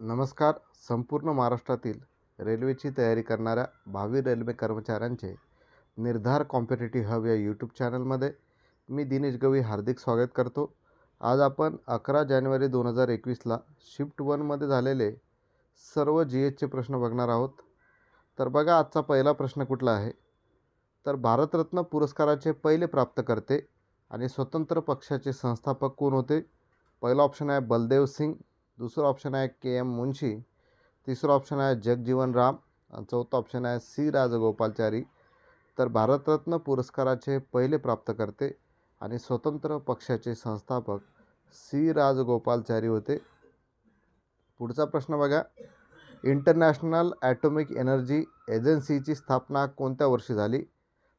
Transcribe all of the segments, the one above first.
नमस्कार. संपूर्ण महाराष्ट्रातील रेल्वेची तयारी करणाऱ्या भावी रेल्वे कर्मचाऱ्यांचे निर्धार कॉम्पिटेटिव्ह हब या यूट्यूब चॅनलमध्ये मी दिनेश गवी हार्दिक स्वागत करतो. आज आपण अकरा जानेवारी दोन हजार एकवीसला शिफ्ट वनमध्ये झालेले सर्व जी एचचे प्रश्न बघणार आहोत. तर बघा आजचा पहिला प्रश्न कुठला आहे? तर भारतरत्न पुरस्काराचे पहिले प्राप्तकर्ते आणि स्वतंत्र पक्षाचे संस्थापक कोण होते? पहिला ऑप्शन आहे बलदेव सिंग. दुसरं ऑप्शन आहे के एम मुंशी. तिसरं ऑप्शन आहे जगजीवन राम. आणि चौथं ऑप्शन आहे सी राजगोपालचारी. तर भारतरत्न पुरस्काराचे पहिले प्राप्तकर्ते आणि स्वतंत्र पक्षाचे संस्थापक सी राजगोपालचारी होते. पुढचा प्रश्न बघा. इंटरनॅशनल ॲटॉमिक एनर्जी एजन्सीची स्थापना कोणत्या वर्षी झाली?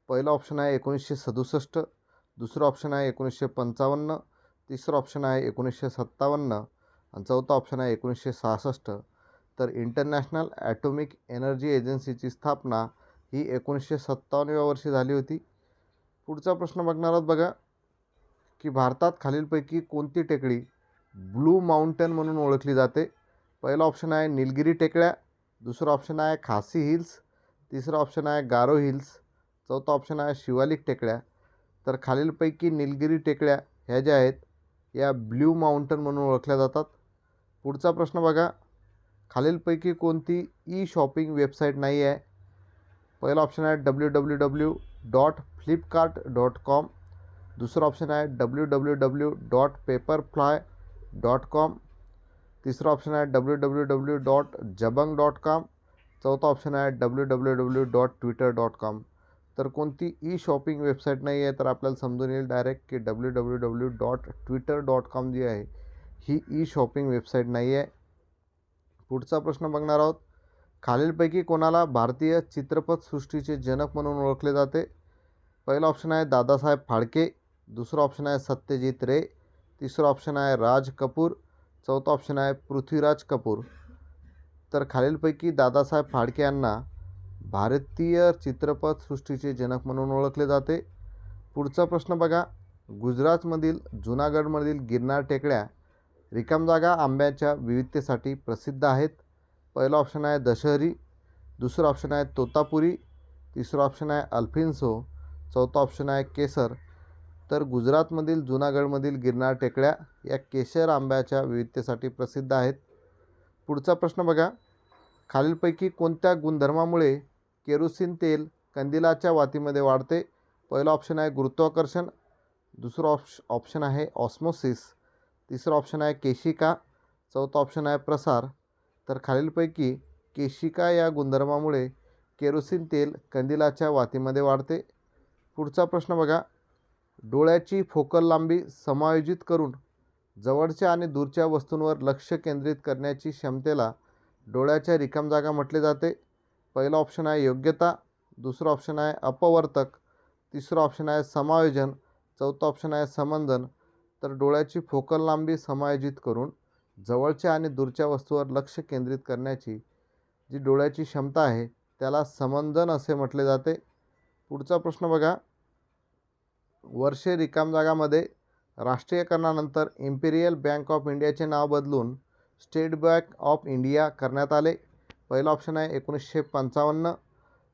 पहिलं ऑप्शन आहे एकोणीसशे सदुसष्ट. दुसरं ऑप्शन आहे एकोणीसशे पंचावन्न. तिसरं ऑप्शन आहे एकोणीसशे सत्तावन्न. आणि चौथा ऑप्शन आहे एकोणीसशे सहासष्ट. तर इंटरनॅशनल ॲटॉमिक एनर्जी एजन्सीची स्थापना ही एकोणीसशे सत्तावन्नव्या वर्षी झाली होती. पुढचा प्रश्न बघणार आहोत बघा की भारतात खालीलपैकी कोणती टेकडी ब्लू माउंटन म्हणून ओळखली जाते? पहिला ऑप्शन आहे निलगिरी टेकड्या दुसरं ऑप्शन आहे खासी हिल्स तिसरं ऑप्शन आहे गारो हिल्स चौथा ऑप्शन आहे शिवालिक टेकड्या. तर खालीलपैकी निलगिरी टेकड्या ह्या ज्या आहेत या ब्ल्यू माउंटन म्हणून ओळखल्या जातात. पुढचा प्रश्न बघा. खालीलपैकी कोणती ई शॉपिंग वेबसाईट नाही आहे? पहिला ऑप्शन आहे W W W dot Flipkart dot com दुसरं ऑप्शन आहे W W W dot Paperfly dot com तिसरं ऑप्शन आहे W W W dot Jabong dot com चौथा ऑप्शन आहे W W W dot Twitter dot com तर कोणती E shopping website नाही तर आपल्याला समजून येईल डायरेक्ट की W W W dot Twitter dot com जी आहे ही ई शॉपिंग वेबसाईट नाही आहे पुढचा प्रश्न बघणार आहोत. खालीलपैकी कोणाला भारतीय चित्रपटसृष्टीचे जनक म्हणून ओळखले जाते? पहिला ऑप्शन आहे दादासाहेब फाळके दुसरं ऑप्शन आहे सत्यजित रे तिसरं ऑप्शन आहे राज कपूर चौथा ऑप्शन आहे पृथ्वीराज कपूर. तर खालीलपैकी दादासाहेब फाळके यांना भारतीय चित्रपटसृष्टीचे जनक म्हणून ओळखले जाते. पुढचा प्रश्न बघा. गुजरातमधील जुनागडमधील गिरनार टेकड्या रिकामजागा आंब्याच्या विविधतेसाठी प्रसिद्ध आहेत. पहिलं ऑप्शन आहे दशहरी दुसरं ऑप्शन आहे तोतापुरी तिसरं ऑप्शन आहे अल्फिन्सो चौथा ऑप्शन आहे केसर. तर गुजरातमधील जुनागडमधील गिरनार टेकड्या या केशर आंब्याच्या विविधतेसाठी प्रसिद्ध आहेत. पुढचा प्रश्न बघा. खालीलपैकी कोणत्या गुणधर्मामुळे केरोसिन तेल कंदिलाच्या वातीमध्ये वाढते? पहिलं ऑप्शन आहे गुरुत्वाकर्षण दुसरं ऑप्श ऑप्शन आहे ऑस्मोसिस तिसरं ऑप्शन आहे केशिका चौथा ऑप्शन आहे प्रसार. तर खालीलपैकी केशिका या गुणधर्मामुळे केरोसिन तेल कंदिलाच्या वातीमध्ये वाढते. पुढचा प्रश्न बघा. डोळ्याची फोकल लांबी समायोजित करून जवळच्या आणि दूरच्या वस्तूंवर लक्ष केंद्रित करण्याची क्षमतेला डोळ्याच्या रिकाम जागा म्हटले जाते. पहिलं ऑप्शन आहे योग्यता दुसरं ऑप्शन आहे अपवर्तक तिसरं ऑप्शन आहे समायोजन चौथं ऑप्शन आहे समंजन तर डोळ्याची फोकल लांबी समायोजित करून जवळच्या आणि दूरच्या वस्तूवर लक्ष केंद्रित करण्याची जी डोळ्याची क्षमता आहे त्याला समंजन असे म्हटले जाते. पुढचा प्रश्न बघा. वर्षे रिकाम जागामध्ये राष्ट्रीयकरणानंतर इम्पिरियल बँक ऑफ इंडियाचे नाव बदलून स्टेट बँक ऑफ इंडिया करण्यात आले. पहिलं ऑप्शन आहे एकोणीसशे पंचावन्न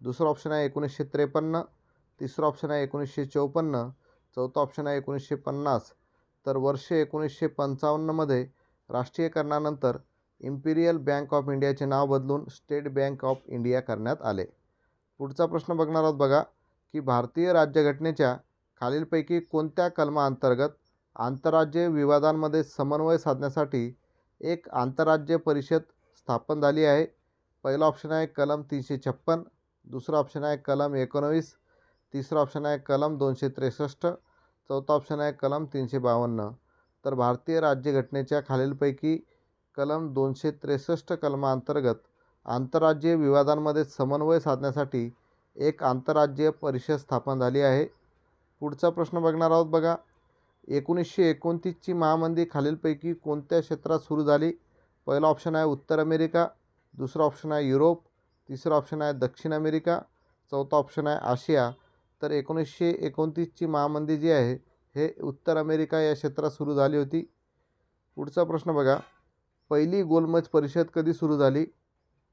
दुसरं ऑप्शन आहे एकोणीसशे त्रेपन्न तिसरा ऑप्शन आहे एकोणीसशे चौपन्न चौथा ऑप्शन आहे एकोणीसशे पन्नास. तर वर्ष एकोणीसशे पंचावन्नमध्ये राष्ट्रीयकरणानंतर इम्पिरियल बँक ऑफ इंडियाचे नाव बदलून स्टेट बँक ऑफ इंडिया करण्यात आले. पुढचा प्रश्न बघणार आहोत बघा की भारतीय राज्यघटनेच्या खालीलपैकी कोणत्या कलमाअंतर्गत आंतरराज्य विवादांमध्ये समन्वय साधण्यासाठी एक आंतरराज्य परिषद स्थापन झाली आहे? पहिलं ऑप्शन आहे कलम तीनशे छप्पन दुसरं ऑप्शन आहे कलम एकोणवीस तिसरा ऑप्शन आहे कलम दोनशे त्रेसष्ट चौथा ऑप्शन आहे कलम तीनशे बावन्न. तर भारतीय राज्यघटनेच्या खालीलपैकी कलम दोनशे त्रेसष्ट कलमाअंतर्गत आंतरराज्य विवादांमध्ये समन्वय साधण्यासाठी एक आंतरराज्य परिषद स्थापन झाली आहे. पुढचा प्रश्न बघणार आहोत बघा. एकोणीसशे एकोणतीसची महामंदी खालीलपैकी कोणत्या क्षेत्रात सुरू झाली? पहिला ऑप्शन आहे उत्तर अमेरिका दुसरा ऑप्शन आहे युरोप तिसरं ऑप्शन आहे दक्षिण अमेरिका चौथा ऑप्शन आहे आशिया तर एकोणीसशे एकोणतीसची महामंदी जी आहे हे उत्तर अमेरिका या क्षेत्रात सुरू झाली होती. पुढचा प्रश्न बघा. पहिली गोलमेज परिषद कधी सुरू झाली?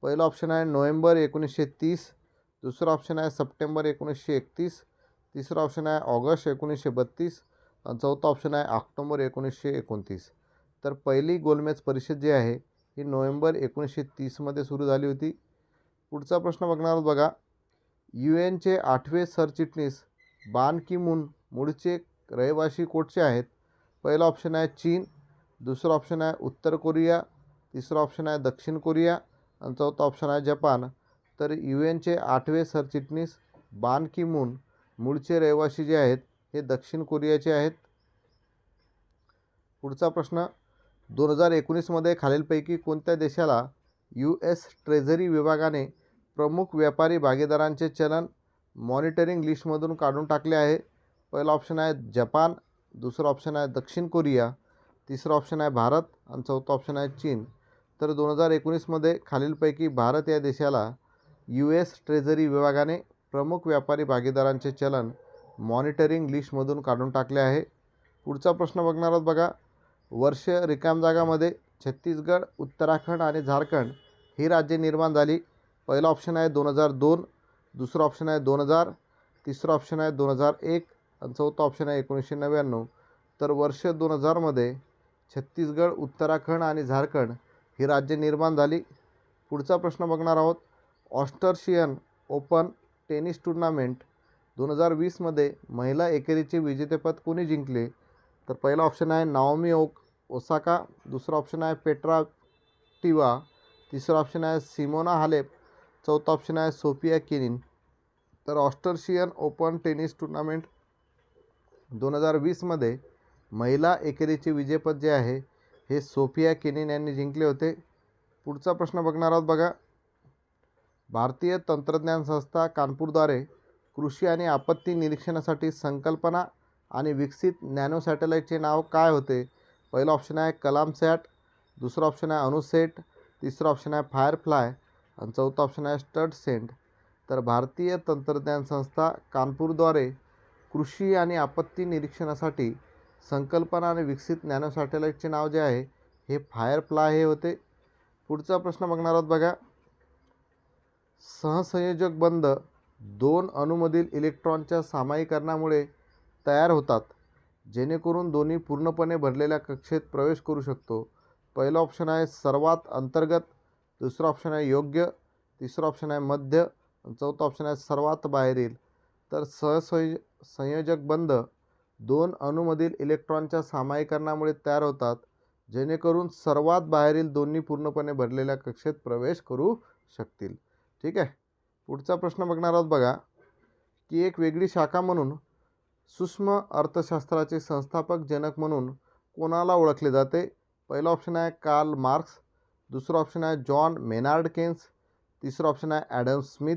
पहिला ऑप्शन आहे नोव्हेंबर एकोणीसशे तीस दुसरा ऑप्शन आहे सप्टेंबर एकोणीसशे एकतीस तिसरा ऑप्शन आहे ऑगस्ट एकोणीसशे बत्तीस आणि चौथा ऑप्शन आहे ऑक्टोंबर एकोणीसशे एकोणतीस. तर पहिली गोलमेज परिषद जी आहे ही नोव्हेंबर एकोणीसशे तीसमध्ये सुरू झाली होती. पुढचा प्रश्न बघणार आहोत बघा. यू एनचे आठवे सरचिटणीस बान की मून मूळचे रहिवासी कोटचे आहेत? पहिला ऑप्शन आहे चीन दुसरा ऑप्शन आहे उत्तर कोरिया तिसरा ऑप्शन आहे दक्षिण कोरिया आणि चौथा ऑप्शन आहे जपान. तर यू एनचे आठवे सरचिटणीस बान की मून मूळचे रहिवासी जे आहेत हे दक्षिण कोरियाचे आहेत. पुढचा प्रश्न दोन हजार एकोणीसमध्ये खालीलपैकी कोणत्या देशाला यू एस ट्रेझरी विभागाने प्रमुख व्यापारी भागीदारांचे चलन मॉनिटरिंग लिस्टमधून काढून टाकले आहे. पहिला ऑप्शन आहे जपान दुसरा ऑप्शन आहे दक्षिण कोरिया तिसरा ऑप्शन आहे भारत आणि चौथा ऑप्शन आहे चीन. तर दोन हजार एकोणीसमध्ये खालीलपैकी भारत या देशाला यू एस ट्रेझरी विभागाने प्रमुख व्यापारी भागीदारांचे चलन मॉनिटरिंग लिस्टमधून काढून टाकले आहे. पुढचा प्रश्न बघणार आहोत बघा. वर्ष रिकाम जागामध्ये छत्तीसगड उत्तराखंड आणि झारखंड ही राज्ये निर्माण झाली. पहिला ऑप्शन आहे दोन हजार दोन दुसरा ऑप्शन आहे दोन हजार तिसरा ऑप्शन आहे दोन हजार एक आणि चौथा ऑप्शन आहे एकोणीसशे नव्याण्णव. तर वर्ष दोन हजारमध्ये छत्तीसगड उत्तराखंड आणि झारखंड ही राज्ये निर्माण झाली. पुढचा प्रश्न बघणार आहोत. ऑस्टर्शियन ओपन टेनिस टुर्नामेंट दोन हजार वीसमध्ये महिला एकेरीचे विजेतेपद कोणी जिंकले? तर पहिला ऑप्शन आहे नाओमी ओक ओसाका दुसरा ऑप्शन आहे पेट्रा टिवा तिसरा ऑप्शन आहे सिमोना हालेप. चौथा ऑप्शन आहे सोफिया केनिन तर ऑस्टर्शियन ओपन टेनिस टुर्नामेंट दोन हजार वीसमध्ये महिला एकेरीचे विजेपद जे आहे हे सोफिया केनिन यांनी जिंकले होते. पुढचा प्रश्न बघणार आहोत बघा. भारतीय तंत्रज्ञान संस्था कानपूरद्वारे कृषी आणि आपत्ती निरीक्षणासाठी संकल्पना आणि विकसित नॅनो सॅटेलाईटचे नाव काय होते? पहिलं ऑप्शन आहे कलाम सॅट दुसरं ऑप्शन आहे अनुसेट तिसरं ऑप्शन आहे फायरफ्लाय आणि चौथा ऑप्शन आहे स्टड सेंट तर भारतीय तंत्रज्ञान संस्था कानपूरद्वारे कृषी आणि आपत्ती निरीक्षणासाठी संकल्पना आणि विकसित नॅनो सॅटेलाईटचे नाव जे आहे हे फायरफ्लाय हे होते. पुढचा प्रश्न बघणार आहोत बघा. सहसंयोजक बंध दोन अणूमधील इलेक्ट्रॉनच्या सामायिकरणामुळे तयार होतात जेणेकरून दोन्ही पूर्णपणे भरलेल्या कक्षेत प्रवेश करू शकतो. पहिलं ऑप्शन आहे सर्वात अंतर्गत दुसरं ऑप्शन आहे योग्य तिसरं ऑप्शन आहे मध्य चौथा ऑप्शन आहे सर्वात बाहेरील. तर सहसंय संयोजक बंध दोन अणूमधील इलेक्ट्रॉनच्या सामायिकरणामुळे तयार होतात. जेणेकरून सर्वात बाहेरील दोन्ही पूर्णपणे भरलेल्या कक्षेत प्रवेश करू शकतील. ठीक आहे? पुढचा प्रश्न बघणार आहोत बघा. की एक वेगळी शाखा म्हणून सूक्ष्म अर्थशास्त्राचे संस्थापक जनक म्हणून कोणाला ओळखले जाते? पहिलं ऑप्शन आहे कार्ल मार्क्स दुसरं ऑप्शन आहे जॉन मेनार्ड केन्स. तिसरं ऑप्शन आहे ॲडम स्मिथ.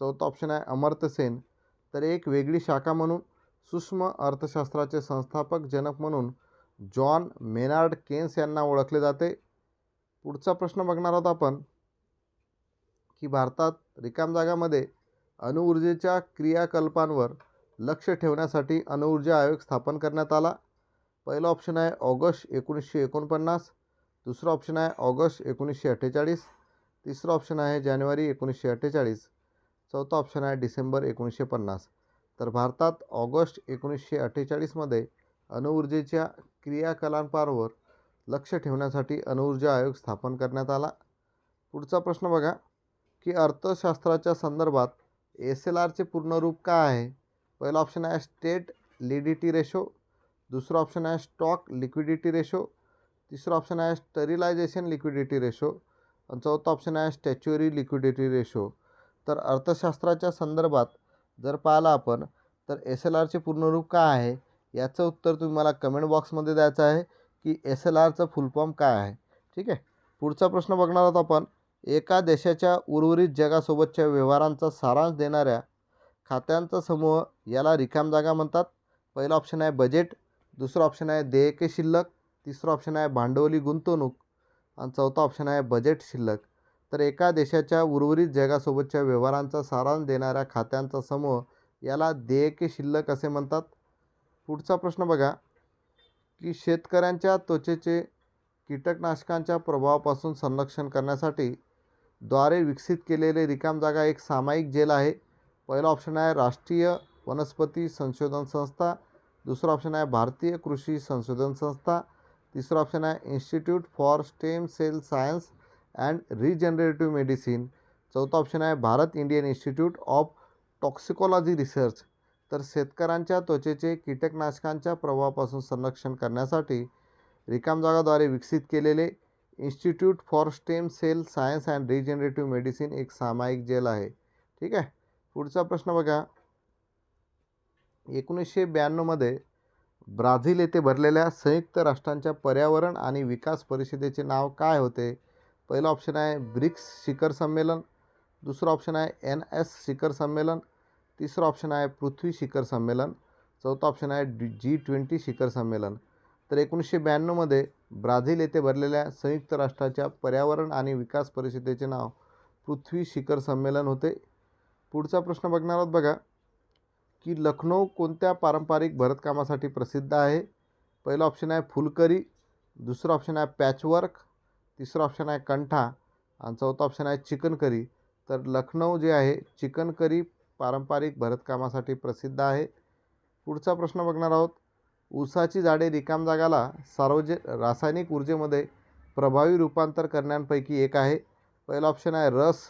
चौथं ऑप्शन आहे अमर्त्य सेन. तर एक वेगळी शाखा म्हणून सूक्ष्म अर्थशास्त्राचे संस्थापक जनक म्हणून जॉन मेनार्ड केन्स यांना ओळखले जाते. पुढचा प्रश्न बघणार आहोत आपण की भारतात रिकाम जागामध्ये अणुऊर्जेच्या क्रियाकल्पांवर लक्ष ठेवण्यासाठी अणुऊर्जा आयोग स्थापन करण्यात आला. पहिलं ऑप्शन आहे ऑगस्ट एकोणीसशे एकोणपन्नास. दुसरं ऑप्शन आहे ऑगस्ट एकोणीसशे अठ्ठेचाळीस. तिसरं ऑप्शन आहे जानेवारी एकोणीसशे अठ्ठेचाळीस. चौथा ऑप्शन आहे डिसेंबर एकोणीसशे पन्नास. तर भारतात ऑगस्ट एकोणीसशे अठ्ठेचाळीसमध्ये अणुऊर्जेच्या क्रियाकलापांवर लक्ष ठेवण्यासाठी अणुऊर्जा आयोग स्थापन करण्यात आला. पुढचा प्रश्न बघा की अर्थशास्त्राच्या संदर्भात एस एल आरचे पूर्ण रूप काय आहे? पहिला ऑप्शन आहे स्टेट लिडिटी रेशो. दुसरं ऑप्शन आहे स्टॉक लिक्विडिटी रेशो. तिसरं ऑप्शन आहे स्टरिलायझेशन लिक्विडिटी रेशो आणि चौथा ऑप्शन आहे स्टॅच्युरी लिक्विडिटी रेशो तर अर्थशास्त्राच्या संदर्भात जर पाहिलं आपण तर एस एल आरचे पूर्ण रूप काय आहे? याचं उत्तर तुम्ही मला कमेंट बॉक्समध्ये द्यायचं आहे की एस एल आरचं फुल फॉर्म काय आहे? ठीक आहे? पुढचा प्रश्न बघणार आहोत आपण. एका देशाच्या उर्वरित जगासोबतच्या व्यवहारांचा सारांश देणाऱ्या खात्यांचा समूह याला रिकाम जागा म्हणतात. पहिला ऑप्शन आहे बजेट दुसरं ऑप्शन आहे देयके शिल्लक तिसरं ऑप्शन आहे भांडवली गुंतवणूक आणि चौथा ऑप्शन आहे बजेट शिल्लक. तर एका देशाच्या उर्वरित जगासोबतच्या व्यवहारांचा सारांश देणाऱ्या खात्यांचा समूह याला देयके शिल्लक असे म्हणतात. पुढचा प्रश्न बघा की शेतकऱ्यांच्या त्वचेचे कीटकनाशकांच्या प्रभावापासून संरक्षण करण्यासाठी द्वारे विकसित केलेले रिकाम जागा एक सामायिक जेल आहे. पहिला ऑप्शन आहे राष्ट्रीय वनस्पती संशोधन संस्था. दुसरा ऑप्शन आहे भारतीय कृषी संशोधन संस्था. तिसरा ऑप्शन आहे Institute for Stem Cell Science and Regenerative Medicine. चौथा ऑप्शन आहे Bharat Indian Institute of Toxicology Research. तर शेतकऱ्यांच्या त्वचेचे कीटकनाशकांच्या प्रभावापासून संरक्षण करण्यासाठी रिकाम जागाद्वारे विकसित केलेले Institute for Stem Cell Science and Regenerative Medicine एक सामायिक जेल आहे. ठीक आहे? पुढचा प्रश्न बघा. एकोणीसशे ब्याण्णवमध्ये ब्राझील येथे भरलेल्या संयुक्त राष्ट्रांच्या पर्यावरण आणि विकास परिषदेचे नाव काय होते? पहिलं ऑप्शन आहे ब्रिक्स शिखर संमेलन. दुसरं ऑप्शन आहे एन एस शिखर संमेलन. तिसरं ऑप्शन आहे पृथ्वी शिखर संमेलन. चौथा ऑप्शन आहे डी जी ट्वेंटी शिखर संमेलन. तर एकोणीसशे ब्याण्णवमध्ये ब्राझील येथे भरलेल्या संयुक्त राष्ट्राच्या पर्यावरण आणि विकास परिषदेचे नाव पृथ्वी शिखर संमेलन होते. पुढचा प्रश्न बघणार आहोत बघा. की लखनौ कोणत्या पारंपरिक भरतकामासाठी प्रसिद्ध आहे? पहिलं ऑप्शन आहे फुलकरी दुसरं ऑप्शन आहे पॅचवर्क तिसरं ऑप्शन आहे कंठा आणि चौथा ऑप्शन आहे चिकन करी तर लखनौ जे आहे चिकन करी पारंपरिक भरतकामासाठी प्रसिद्ध आहे. पुढचा प्रश्न बघणार आहोत. ऊसाची झाडे रिकाम जागाला सार्वज रासायनिक ऊर्जेमध्ये प्रभावी रूपांतर करण्यापैकी एक आहे. पहिलं ऑप्शन आहे रस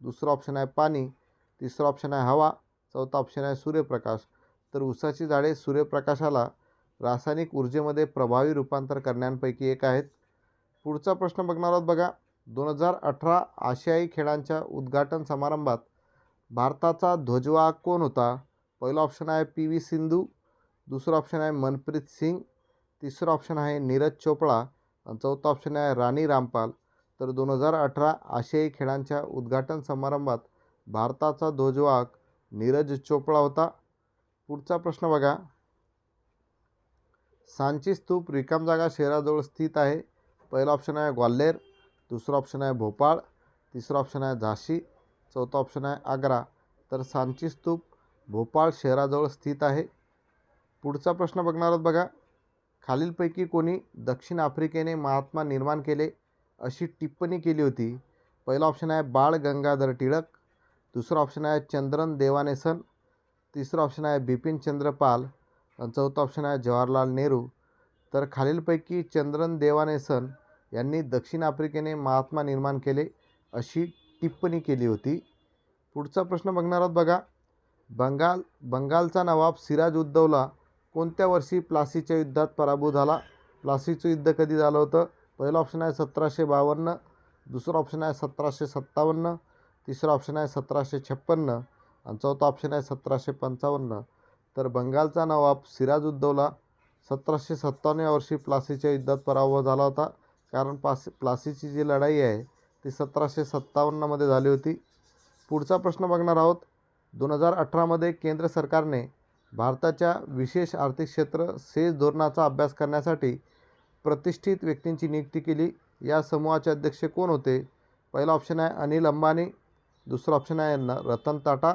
दुसरं ऑप्शन आहे पाणी तिसरं ऑप्शन आहे हवा चौथा ऑप्शन आहे सूर्यप्रकाश. तर ऊसाची झाडे सूर्यप्रकाशाला रासायनिक ऊर्जेमध्ये प्रभावी रूपांतर करण्यापैकी एक आहेत. पुढचा प्रश्न बघणार आहोत बघा. दोन हजार अठरा आशियाई खेळांच्या उद्घाटन समारंभात भारताचा ध्वजवाहक कोण होता? पहिला ऑप्शन आहे पी व्ही सिंधू. दुसरं ऑप्शन आहे मनप्रीत सिंग. तिसरं ऑप्शन आहे नीरज चोपडा. आणि चौथा ऑप्शन आहे राणी रामपाल. तर दोन हजार अठरा आशियाई खेळांच्या उद्घाटन समारंभात भारताचा ध्वजवाहक नीरज चोपडा होता. पुढचा प्रश्न बघा. सांची स्तूप रिकाम जागा शहराजवळ स्थित आहे. पहिला ऑप्शन आहे ग्वाल्हेर दुसरं ऑप्शन आहे भोपाळ तिसरं ऑप्शन आहे झाशी चौथा ऑप्शन आहे आग्रा. तर सांची स्तूप भोपाळ शहराजवळ स्थित आहे. पुढचा प्रश्न बघणार आहोत बघा. खालीलपैकी कोणी दक्षिण आफ्रिकेने महात्मा निर्माण केले अशी टिप्पणी केली होती. पहिला ऑप्शन आहे बाळ गंगाधर टिळक दुसरं ऑप्शन आहे चंद्रन देवानेसन तिसरं ऑप्शन आहे बिपिन पाल. आणि चौथा ऑप्शन आहे जवाहरलाल नेहरू. तर खालीलपैकी चंद्रन देवानेसन यांनी दक्षिण आफ्रिकेने महात्मा निर्माण केले अशी टिप्पणी केली होती. पुढचा प्रश्न बघणार आहोत बघा. बंगाल बंगालचा नवाब सिराज उद्दौला कोणत्या वर्षी प्लासीच्या युद्धात पराभूत झाला? प्लासीचं युद्ध कधी झालं होतं? पहिलं ऑप्शन आहे सतराशे बावन्न. दुसरं ऑप्शन आहे सतराशे सत्तावन्न. तिसरं ऑप्शन आहे सतराशे छप्पन्न आणि चौथा ऑप्शन आहे सतराशे पंचावन्न. तर बंगालचा नवाब सिराजुद्दौला सतराशे सत्तावन्न या वर्षी प्लासीच्या युद्धात पराभव झाला होता. कारण पास प्लासीची जी लढाई आहे ती सतराशे सत्तावन्नमध्ये झाली होती. पुढचा प्रश्न बघणार आहोत. दोन हजार अठरामध्ये केंद्र सरकारने भारताच्या विशेष आर्थिक क्षेत्र सेज धोरणाचा अभ्यास करण्यासाठी प्रतिष्ठित व्यक्तींची नियुक्ती केली. या समूहाचे अध्यक्ष कोण होते? पहिला ऑप्शन आहे अनिल अंबानी. दुसरं ऑप्शन आहे न रतन टाटा.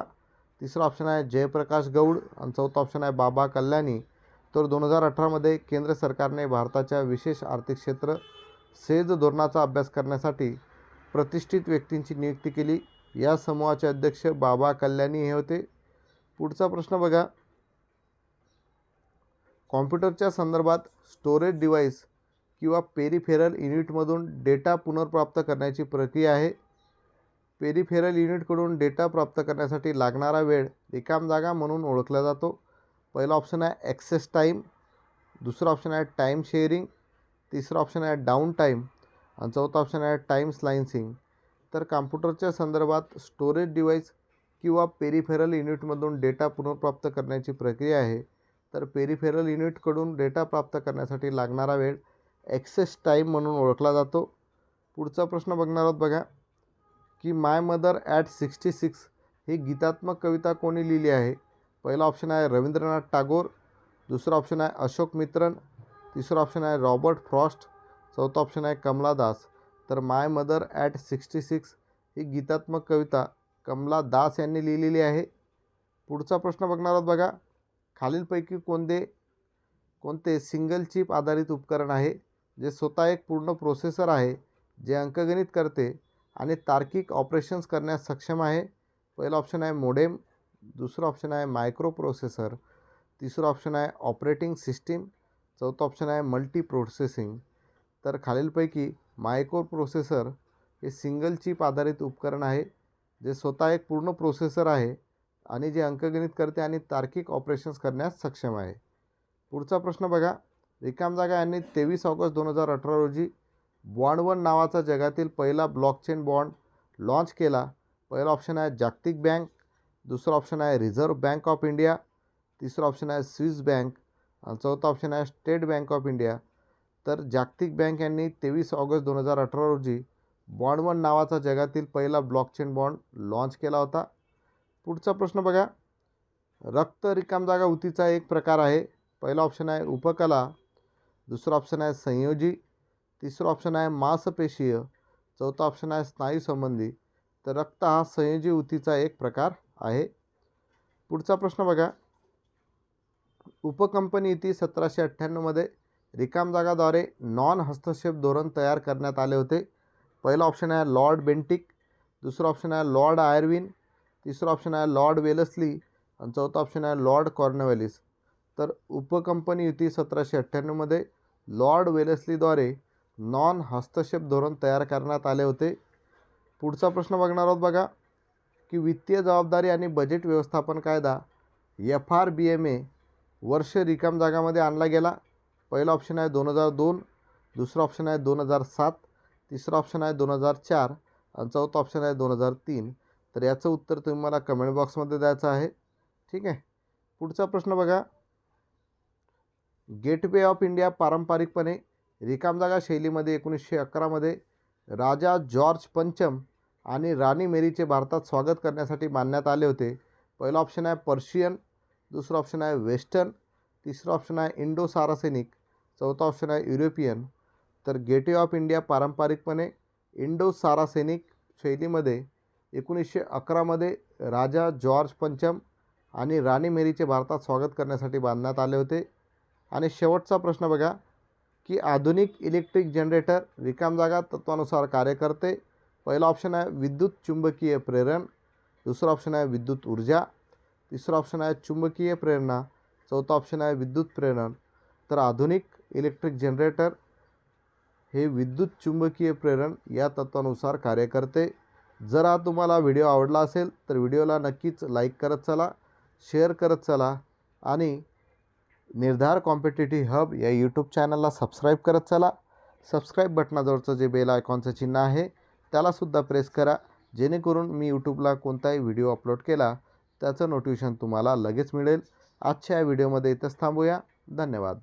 तिसरं ऑप्शन आहे जयप्रकाश गौड. आणि चौथा ऑप्शन आहे बाबा कल्याणी. तर दोन हजार अठरामध्ये केंद्र सरकारने भारताच्या विशेष आर्थिक क्षेत्र सेज धोरणाचा अभ्यास करण्यासाठी प्रतिष्ठित व्यक्तींची नियुक्ती केली. या समूहाचे अध्यक्ष बाबा कल्याणी हे होते. पुढचा प्रश्न बघा. कॉम्प्युटरच्या संदर्भात स्टोरेज डिव्हाइस किंवा पेरिफेरल युनिटमधून डेटा पुनर्प्राप्त करण्याची प्रक्रिया आहे. पेरिफेरल युनिटकडून डेटा प्राप्त करण्यासाठी लागणारा वेळ रिकाम जागा म्हणून ओळखला जातो. पहिला ऑप्शन आहे ॲक्सेस टाईम दुसरा ऑप्शन आहे टाईम शेअरिंग तिसरा ऑप्शन आहे डाऊन टाईम आणि चौथा ऑप्शन आहे टाईम स्लायन्सिंग तर कॉम्प्युटरच्या संदर्भात स्टोरेज डिव्हाइस किंवा पेरिफेरल युनिटमधून डेटा पुनर्प्राप्त करण्याची प्रक्रिया आहे. तर पेरिफेरल युनिटकडून डेटा प्राप्त करण्यासाठी लागणारा वेळ ॲक्सेस टाईम म्हणून ओळखला जातो. पुढचा प्रश्न बघणार आहोत बघा. की My Mother at Sixty Six ही गीतात्मक कविता कोणी लिहिली आहे? पहिला ऑप्शन आहे रवींद्रनाथ टागोर दुसरा ऑप्शन आहे अशोक मित्रन तिसरा ऑप्शन आहे रॉबर्ट फ्रॉस्ट चौथा ऑप्शन आहे कमला दास. तर my mother at sixty six ही गीतात्मक कविता कमला दास यांनी लिहिलेली आहे. पुढचा प्रश्न बघणार आहोत बघा. खालीलपैकी कोणते कोणते सिंगल चिप आधारित उपकरण आहे? जे स्वतः एक पूर्ण प्रोसेसर आहे जे अंकगणित करते आणि तार्किक ऑपरेशन्स करण्यास सक्षम आहे. पहिलं ऑप्शन आहे मोडेम दुसरं ऑप्शन आहे मायक्रो प्रोसेसर तिसरं ऑप्शन आहे ऑपरेटिंग सिस्टीम चौथं ऑप्शन आहे मल्टी प्रोसेसिंग तर खालीलपैकी मायक्रो प्रोसेसर हे सिंगल चिप आधारित उपकरण आहे जे स्वतः एक पूर्ण प्रोसेसर आहे आणि जे अंकगणित करते आणि तार्किक ऑपरेशन्स करण्यास सक्षम आहे. पुढचा प्रश्न बघा. रिकाम जागा यांनी तेवीस ऑगस्ट दोन हजार अठरा रोजी बॉन्ड वन नावाचा जगातील पहिला ब्लॉकचेन बॉन्ड लॉन्च केला. पहिला ऑप्शन आहे जागतिक बँक दुसरा ऑप्शन आहे रिझर्व्ह बँक ऑफ इंडिया तिसरा ऑप्शन आहे स्विस बँक आणि चौथा ऑप्शन आहे स्टेट बँक ऑफ इंडिया. तर जागतिक बँक यांनी तेवीस ऑगस्ट दोन हजार अठरा रोजी बॉन्ड वन नावाचा जगातील पहिला ब्लॉकचेन बॉन्ड लॉन्च केला होता. पुढचा प्रश्न बघा. रक्त रिकाम जागा उतीचा एक प्रकार आहे. पहिला ऑप्शन आहे उपकला दुसरा ऑप्शन आहे संयोजी तिसरं ऑप्शन आहे मांसपेशीय. चौथा ऑप्शन आहे स्नायू संबंधी तर रक्त हा संयोजी उतीचा एक प्रकार आहे. पुढचा प्रश्न बघा. उपकंपनी युती सतराशे अठ्ठ्याण्णवमध्ये रिकाम जागाद्वारे नॉन हस्तक्षेप धोरण तयार करण्यात आले होते. पहिला ऑप्शन आहे लॉर्ड बेंटिक. दुसरा ऑप्शन आहे लॉर्ड आयर्विन. तिसरा ऑप्शन आहे लॉर्ड वेलस्ली. आणि चौथा ऑप्शन आहे लॉर्ड कॉर्नवेलिस. तर उपकंपनी युती सतराशे अठ्ठ्याण्णवमध्ये लॉर्ड वेलेस्लीद्वारे नॉन हस्तक्षेप धोरण तयार करण्यात आले होते. पुढचा प्रश्न बघणार आहोत बघा की वित्तीय जबाबदारी आणि बजेट व्यवस्थापन कायदा F R B M A वर्ष रिकाम जागामध्ये आणला गेला. पहिला ऑप्शन आहे दोन हजार दोन दुसरा ऑप्शन आहे दोन हजार सात तिसरा ऑप्शन आहे दोन हजार चार आणि चौथा ऑप्शन आहे दोन हजार तीन. तर याचं उत्तर तुम्ही मला कमेंट बॉक्समध्ये द्यायचं आहे. ठीक आहे? पुढचा प्रश्न बघा. गेटवे ऑफ इंडिया पारंपरिकपणे रिकाम जागा शैलीमध्ये एकोणीसशे अकरामध्ये राजा जॉर्ज पंचम आणि राणी मेरीचे भारतात स्वागत करण्यासाठी मानण्यात आले होते. पहिला ऑप्शन आहे पर्शियन दुसरा ऑप्शन आहे वेस्टर्न तिसरा ऑप्शन आहे इंडो सारासेनिक चौथा ऑप्शन आहे युरोपियन. तर गेटवे ऑफ इंडिया पारंपरिकपणे इंडो सारासेनिक शैलीमध्ये एकोणीसशे अकरामध्ये राजा जॉर्ज पंचम आणि राणी मेरीचे भारतात स्वागत करण्यासाठी बांधण्यात आले होते. आणि शेवटचा प्रश्न बघा की आधुनिक इलेक्ट्रिक जनरेटर रिकाम जागा तत्वानुसार कार्य करते. पहिला ऑप्शन आहे विद्युत चुंबकीय प्रेरण. दुसरा ऑप्शन आहे विद्युत ऊर्जा. तिसरा ऑप्शन आहे चुंबकीय प्रेरणा. चौथा ऑप्शन आहे विद्युत प्रेरण. तर आधुनिक इलेक्ट्रिक जनरेटर हे विद्युत चुंबकीय प्रेरण या तत्वानुसार कार्य करते. जर हा तुम्हाला व्हिडिओ आवडला असेल तर व्हिडिओला नक्कीच लाईक करत चला शेअर करत चला आणि निर्धार कॉम्पिटेटिव्ह हब या यूट्यूब चॅनलला सबस्क्राईब करत चला. सबस्क्राईब बटनाजवळचं जे बेल आयकॉनचं चिन्ह आहे त्यालासुद्धा प्रेस करा जेणेकरून मी यूट्यूबला कोणताही व्हिडिओ अपलोड केला त्याचं नोटिफिकेशन तुम्हाला लगेच मिळेल. आजच्या या व्हिडिओमध्ये इथंच थांबूया. धन्यवाद.